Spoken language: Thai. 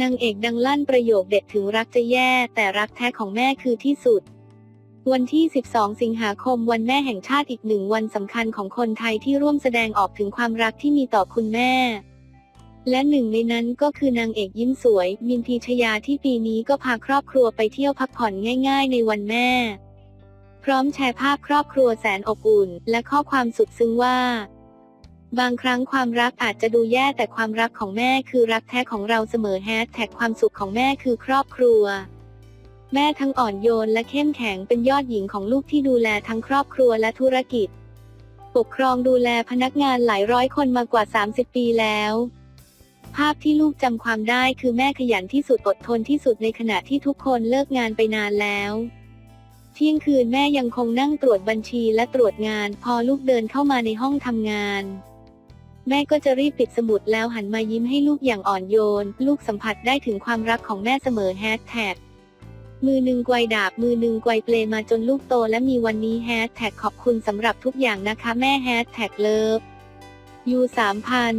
นางเอกดังลั่นประโยคเด็ดถึงรักจะแย่ แต่รักแท้ของแม่คือที่สุด วันที่ 12 สิงหาคมวันแม่แห่งชาติอีกหนึ่งวันสำคัญของคนไทยที่ร่วมแสดงออกถึงความรักที่มีต่อคุณแม่ และหนึ่งในนั้นก็คือนางเอกยิ้มสวย มินพีชยาที่ปีนี้ก็พาครอบครัวไปเที่ยวพักผ่อนง่าย ๆ ในวันแม่ พร้อมแชร์ภาพครอบครัวแสนอบอุ่น และข้อความสุดซึ้งว่า บางครั้งความรักอาจจะดูแย่แต่ความรักของแม่คือรักแท้ของเราเสมอแฮชแท็กความสุขของแม่คือครอบครัว แม่ทั้งอ่อนโยนและเข้มแข็งเป็นยอดหญิงของลูกที่ดูแลทั้งครอบครัวและธุรกิจ ปกครองดูแลพนักงานหลายร้อยคนมากว่า 30 ปีแล้ว ภาพที่ลูกจำความได้คือแม่ขยันที่สุดอดทนที่สุดในขณะที่ทุกคนเลิกงานไปนานแล้วเที่ยงคืนแม่ยังคงนั่งตรวจบัญชีและตรวจงาน พอลูกเดินเข้ามาในห้องทำงาน แม่ก็จะรีบปิดสมุดแล้วหันมายิ้มให้ลูกอย่างอ่อนโยน ลูกสัมผัสได้ถึงความรักของแม่เสมอแฮชแท็กมือหนึ่งไกวดาบ มือหนึ่งไกวเปลมาจนลูกโตและมีวันนี้แฮชแท็กขอบคุณสำหรับทุกอย่างนะคะแม่แฮชแท็กเลิฟยูสามพัน